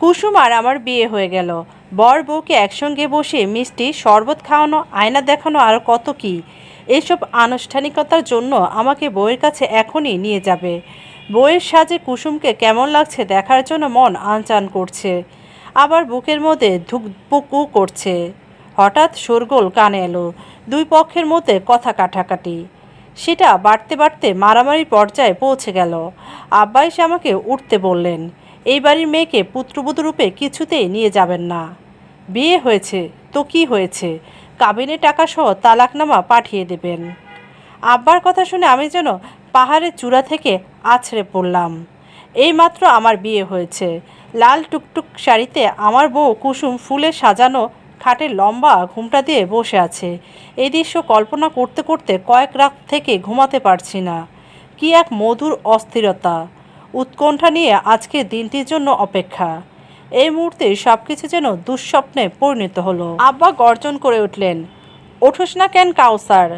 কুসুম আর আমার বিয়ে হয়ে গেল। বর বউকে একসঙ্গে বসে মিষ্টি, শরবত খাওয়ানো, আয়না দেখানো আর কত কি। এসব আনুষ্ঠানিকতার জন্য আমাকে বউয়ের কাছে এখনই নিয়ে যাবে। বউয়ের সাজে কুসুমকে কেমন লাগছে দেখার জন্য মন আনচান করছে। আবার বুকের মধ্যে ধুকপুকু করছে। হঠাৎ শোরগোল কানে এলো, দুই পক্ষের মধ্যে কথা কাটাকাটি। সেটা বাড়তে বাড়তে মারামারি পর্যায়ে পৌঁছে গেল। আব্বা আমাকে উঠতে বললেন এই বাড়ির মেয়েকে পুত্রবধূ রূপে কিছুতেই নিয়ে যাবেন না। বিয়ে হয়েছে তো কি হয়েছে? কাবিনে টাকা সহ তালাকনামা পাঠিয়ে দেবেন। আব্বার কথা শুনে আমি যেন পাহাড়ের চূড়া থেকে আছড়ে পড়লাম। এইমাত্র আমার বিয়ে হয়েছে। লাল টুকটুক শাড়িতে আমার বউ কুসুম ফুলে সাজানো খাটের লম্বা ঘুমটা দিয়ে বসে আছে। এই দৃশ্য কল্পনা করতে করতে কয়েক রাত থেকে ঘুমাতে পারছি না। কি এক মধুর অস্থিরতা। উৎকণ্ঠা নিয়ে আজকে দিনটির জন্য অপেক্ষা। এই মুহূর্তে সব কিছু যেন দুঃস্বপ্নে পরিণত হলো। আব্বা গর্জন করে উঠলেন, ওঠোস না কেন কাউসার?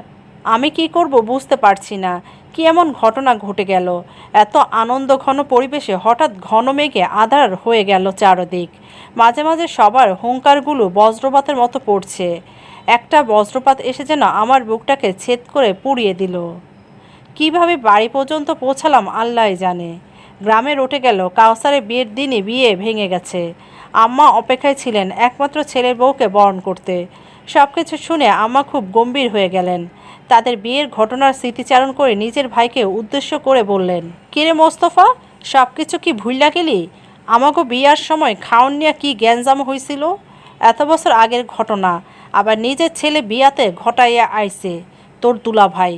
আমি কি করব বুঝতে পারছি না। কি এমন ঘটনা ঘটে গেল? এত আনন্দ ঘন পরিবেশে হঠাৎ ঘন মেঘে আধার হয়ে গেল চারদিক। মাঝে মাঝে সবার হুঙ্কারগুলো বজ্রপাতের মতো পড়ছে। একটা বজ্রপাত এসে যেন আমার বুকটাকে ছেদ করে পুড়িয়ে দিল। কীভাবে বাড়ি পর্যন্ত পৌঁছালাম আল্লাহ জানে। গ্রামে রটে গেল। কাউসারের বিয়ের দিনই বিয়ে ভেঙে গেছে। আম্মা অপেক্ষায় ছিলেন একমাত্র ছেলের বউকে বরণ করতে। সব কিছু শুনে আম্মা খুব গম্ভীর হয়ে গেলেন। তাদের বিয়ের ঘটনার স্মৃতিচারণ করে নিজের ভাইকে উদ্দেশ্য করে বললেন, কিরে মোস্তফা সব কিছু কি ভুইলা গেলি? আমাকে বিয়ার সময় খাওন নিয়ে কি জ্ঞানজাম হয়েছিল এত বছর আগের ঘটনা, আবার নিজের ছেলে বিয়াতে ঘটাইয়া আইছে। তোর দুলা ভাই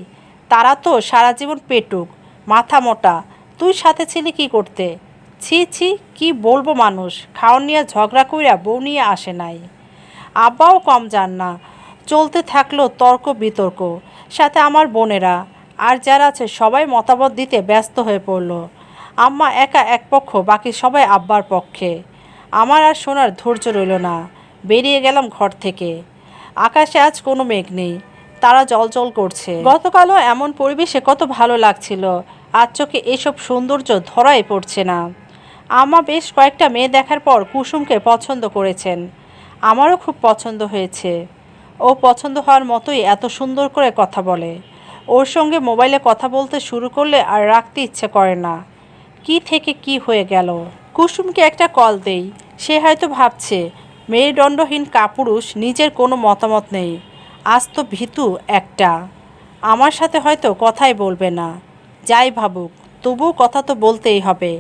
তারা তো সারা জীবন পেটুক, মাথা মোটা তুই সাথে ছিলি কি করতে? ছি ছি, কি বলব মানুষ? খাওয়ান নিয়ে ঝগড়া কইরা বউ নিয়ে আসে নাই। আব্বাও কম যান না। চলতে থাকল তর্ক বিতর্ক। সাথে আমার বোনেরা। আর যারা আছে সবাই মতামত দিতে ব্যস্ত হয়ে পড়ল। আম্মা একা এক পক্ষ, বাকি সবাই আব্বার পক্ষে। আমার আর শোনার ধৈর্য রইল না। বেরিয়ে গেলাম ঘর থেকে। আকাশে আজ কোনো মেঘ নেই। তারা জল করছে। গতকালও এমন পরিবেশে কত ভালো লাগছিল। আজ চোখে এসব সৌন্দর্য ধরাই পড়ছে না। আমা বেশ কয়েকটা মেয়ে দেখার পর কুসুমকে পছন্দ করেছেন। আমারও খুব পছন্দ হয়েছে। ও পছন্দ হওয়ার মতোই এত সুন্দর করে কথা বলে। ওর সঙ্গে মোবাইলে কথা বলতে শুরু করলে আর রাখতে ইচ্ছে করে না। কি থেকে কি হয়ে গেল? কুসুমকে একটা কল দেই। সে হয়তো ভাবছে মেরুদণ্ডহীন কাপুরুষ, নিজের কোনো মতামত নেই। আজ তো ভীতু একটা। আমার সাথে হয়তো কথাই বলবে না। যাই ভাবুক তবু কথা তো বলতেই হবে।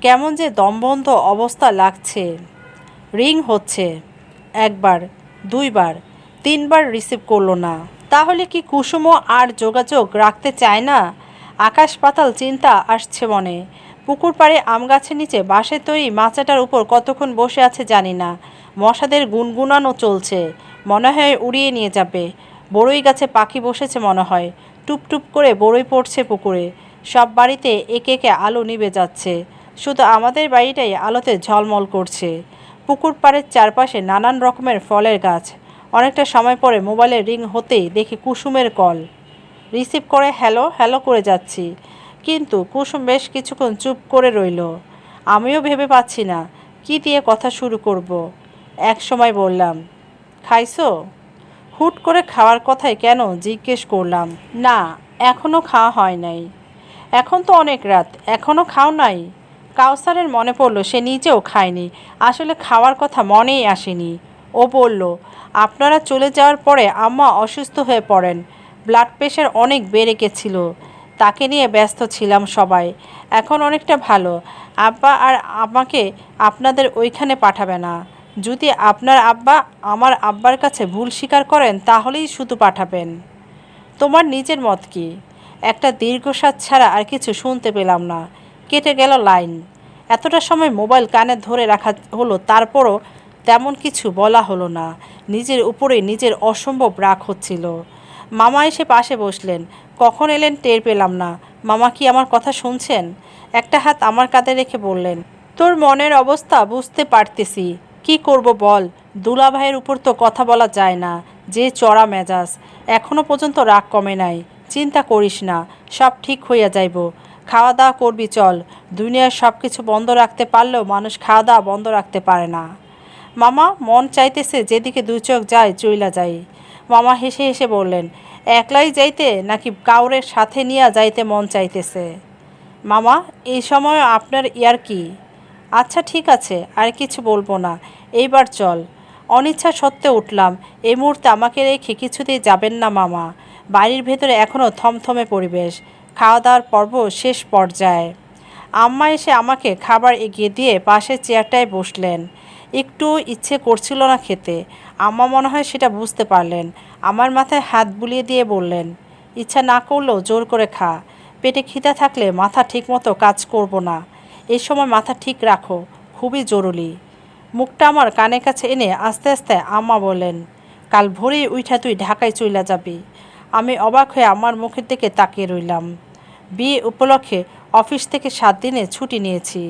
কেমন যে দমবন্ধ অবস্থা লাগছে। রিং হচ্ছে। একবার, দুইবার, তিনবার রিসিভ করল না। তাহলে কি কুসুমও আর যোগাযোগ রাখতে চায় না? আকাশ পাতাল চিন্তা আসছে মনে। পুকুর পাড়ে আম গাছের নিচে বাঁশের তৈরি মাচাটার উপর কতক্ষণ বসে আছে জানি না। মশাদের গুনগুনানো চলছে। মনে হয় উড়িয়ে নিয়ে যাবে। বড়ই গাছে পাখি বসেছে মনে হয়। টুপটুপ করে বড়ই পড়ছে পুকুরে। সব বাড়িতে একে একে আলো নিভে যাচ্ছে। শুধু আমাদের বাড়িটাই আলোতে ঝলমল করছে। পুকুর পাড়ের চারপাশে নানান রকমের ফলের গাছ। অনেকটা সময় পরে মোবাইলের রিং হতেই দেখি কুসুমের কল। রিসিভ করে হ্যালো হ্যালো করে যাচ্ছি। কিন্তু কুসুম বেশ কিছুক্ষণ চুপ করে রইল। আমিও ভেবে পাচ্ছি না, কি দিয়ে কথা শুরু করব। এক সময় বললাম, খাইছো? হুট করে খাওয়ার কথাই কেন জিজ্ঞেস করলাম। না এখনও খাওয়া হয় নাই। এখন তো অনেক রাত এখনও খাও নাই? কাউসারের মনে পড়ল, সে নিজেও খায়নি। আসলে খাওয়ার কথা মনেই আসেনি। ও বলল, আপনারা চলে যাওয়ার পরে আম্মা অসুস্থ হয়ে পড়েন। ব্লাড প্রেশার অনেক বেড়ে গেছিল। তাকে নিয়ে ব্যস্ত ছিলাম সবাই। এখন অনেকটা ভালো। আব্বা আর আমাকে আপনাদের ওইখানে পাঠাবে না। যদি আপনার আব্বা আমার আব্বার কাছে ভুল স্বীকার করেন, তাহলেই শুধু পাঠাবেন। তোমার নিজের মত কি? একটা দীর্ঘশ্বাস ছাড়া আর কিছু শুনতে পেলাম না। কেটে গেল লাইন। এতটা সময় মোবাইল কানে ধরে রাখা হলো, তারপরও তেমন কিছু বলা হলো না। নিজের উপরে নিজের অসম্ভব রাগ হচ্ছিল। মামা এসে পাশে বসলেন। কখন এলেন টের পেলাম না। মামা কি আমার কথা শুনছেন? একটা হাত আমার কাঁধে রেখে বললেন, তোর মনের অবস্থা বুঝতে পারতেছি। কি করব বল? দুলা ভাইয়ের উপর তো কথা বলা যায় না। যে চড়া মেজাজ। এখনও পর্যন্ত রাগ কমে নাই। চিন্তা করিস না, সব ঠিক হইয়া যাইব। খাওয়া দাওয়া করবি চল। দুনিয়ার সব কিছু বন্ধ রাখতে পারলেও মানুষ খাওয়া দাওয়া বন্ধ রাখতে পারে না। মামা, মন চাইতেছে যেদিকে দুই চোখ যায়, চইলা যাই। মামা হেসে হেসে বললেন, একলাই যাইতে নাকি কাউরের সাথে নিয়ে যাইতে মন চাইতেছে? মামা, এই সময় আপনার ইয়ার কি? আচ্ছা ঠিক আছে, আর কিছু বলব না। এইবার চল। অনিচ্ছা সত্ত্বে উঠলাম। এই মুহূর্তে আমাকে রেখে কিছুতেই যাবেন না, মামা। বাড়ির ভেতরে এখনও থমথমে পরিবেশ। খাওয়া দাওয়ার পর্ব শেষ পর্যায়ে। আম্মা এসে আমাকে খাবার এগিয়ে দিয়ে পাশের চেয়ারটায় বসলেন। একটু ইচ্ছে করছিল না খেতে। আম্মা মনে হয় সেটা বুঝতে পারলেন। আমার মাথায় হাত বুলিয়ে দিয়ে বললেন, ইচ্ছা না করলেও জোর করে খা। পেটে খিদা থাকলে মাথা ঠিকমতো কাজ করব না। এই সময় মাথা ঠিক রাখো, খুবই জরুরি। মুখটা আমার কানের কাছে এনে আস্তে আস্তে আম্মা বলেন কাল ভোরেই উঠা তুই ঢাকায় চইলা যাবি। আমি অবাক হয়ে আমার মুখের দিকে তাকিয়ে রইলাম। বিয়ে উপলক্ষে অফিস থেকে সাত দিনে ছুটি নিয়েছি।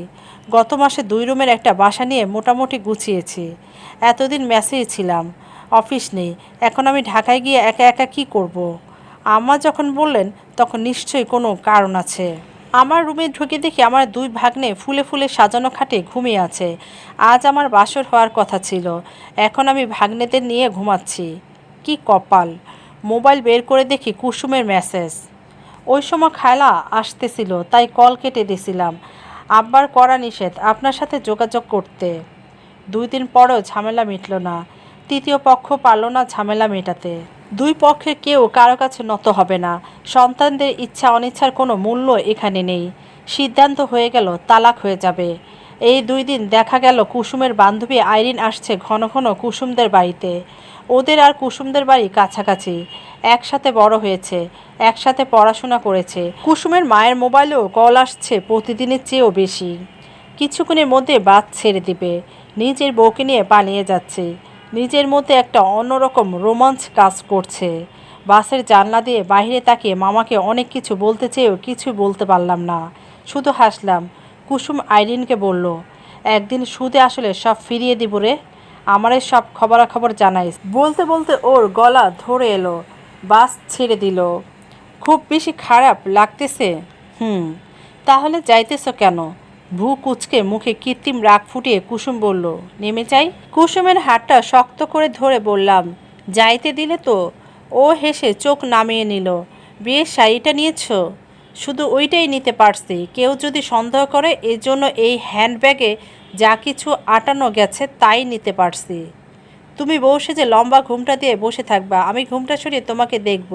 গত মাসে দুই রুমের একটা বাসা নিয়ে মোটামুটি গুছিয়েছি। এতদিন মেসেই ছিলাম, অফিস নেই, এখন আমি ঢাকায় গিয়ে একা একা কি করব। আম্মা যখন বললেন, তখন নিশ্চয়ই কোনো কারণ আছে। আমার রুমে ঢুকে দেখি আমার দুই ভাগ্নে ফুলে ফুলে সাজানো খাটে ঘুমিয়ে আছে। আজ আমার বাসর হওয়ার কথা ছিল। এখন আমি ভাগ্নেদের নিয়ে ঘুমাচ্ছি। কি কপাল। মোবাইল বের করে দেখি কুসুমের মেসেজ। ওই সময় খালা আসতেছিল, তাই কল কেটে দিছিলাম আব্বার করা নিষেধ, আপনার সাথে যোগাযোগ করতে। দুই দিন পরেও ঝামেলা মিটল না। তৃতীয় পক্ষ পারল না ঝামেলা মেটাতে। দুই পক্ষের কেউ কারও কাছে নত হবে না। সন্তানদের ইচ্ছা অনিচ্ছার কোনো মূল্য এখানে নেই। সিদ্ধান্ত হয়ে গেল, তালাক হয়ে যাবে। এই দুই দিন দেখা গেল কুসুমের বান্ধবী আইরিন আসছে ঘন ঘন কুসুমদের বাড়িতে। ওদের আর কুসুমদের বাড়ি কাছাকাছি। একসাথে বড় হয়েছে, একসাথে পড়াশোনা করেছে। কুসুমের মায়ের মোবাইলেও কল আসছে প্রতিদিনের চেয়েও বেশি। কিছুক্ষণের মধ্যে বাদ ছেড়ে দিবে। নিজের বউকে নিয়ে পালিয়ে যাচ্ছে। নিজের মধ্যে একটা অন্যরকম রোমাঞ্চ কাজ করছে। বাসের জানলা দিয়ে বাইরে তাকিয়ে মামাকে অনেক কিছু বলতে চেয়েও কিছু বলতে পারলাম না। শুধু হাসলাম। কুসুম আইরিনকে বলল, একদিন সুদে আসলে সব ফিরিয়ে দিব রে। আমারে সব খবরাখবর জানাই। বলতে বলতে ওর গলা ধরে এলো। বাস ছেড়ে দিল। খুব বেশি খারাপ লাগতেছে? হুম। তাহলে যাইতেছ কেন? ভু কুচকে মুখে কৃত্রিম রাগ ফুটিয়ে কুসুম বলল, নেমে যাই। কুসুমের হাতটা শক্ত করে ধরে বললাম, যাইতে দিলে তো? ও হেসে চোখ নামিয়ে নিল বিয়ের শাড়িটা নিয়েছো? শুধু ওইটাই নিতে পারছি। কেউ যদি সন্দেহ করে, এজন্য এই হ্যান্ডব্যাগে যা কিছু আটানো গেছে তাই নিতে পারছি। তুমি বসে যে লম্বা ঘুমটা দিয়ে বসে থাকবা, আমি ঘুমটা সরিয়ে তোমাকে দেখব।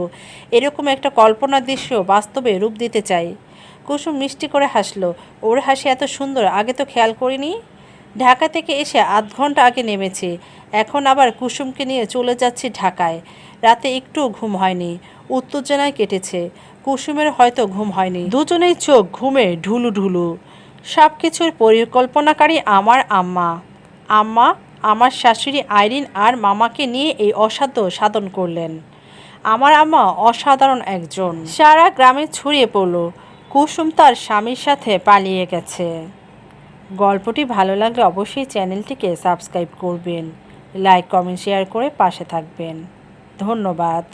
এরকম একটা কল্পনার দৃশ্য বাস্তবে রূপ দিতে চাই। কুসুম মিষ্টি করে হাসলো। ওর হাসি এত সুন্দর, আগে তো খেয়াল করিনি। ঢাকা থেকে এসে আধ ঘণ্টা আগে নেমেছি। এখন আবার কুসুমকে নিয়ে চলে যাচ্ছি ঢাকায়। রাতে একটু ঘুম হয়নি। উত্তেজনায় কেটেছে। কুসুমের হয়তো ঘুম হয়নি। দুজনেই চোখ ঘুমে ঢুলু ঢুলু। সব কিছুর পরিকল্পনাকারী আমার আম্মা। আম্মা, আমার শাশুড়ি আইরিন আর মামাকে নিয়ে এই অসাধ্য সাধন করলেন। আমার আম্মা অসাধারণ একজন। সারা গ্রামে ছড়িয়ে পড়ল। কুসুম তার স্বামীর সাথে পালিয়ে গেছে। গল্পটি ভালো লাগলে অবশ্যই চ্যানেলটিকে সাবস্ক্রাইব করবেন, লাইক, কমেন্ট, শেয়ার করে পাশে থাকবেন। ধন্যবাদ।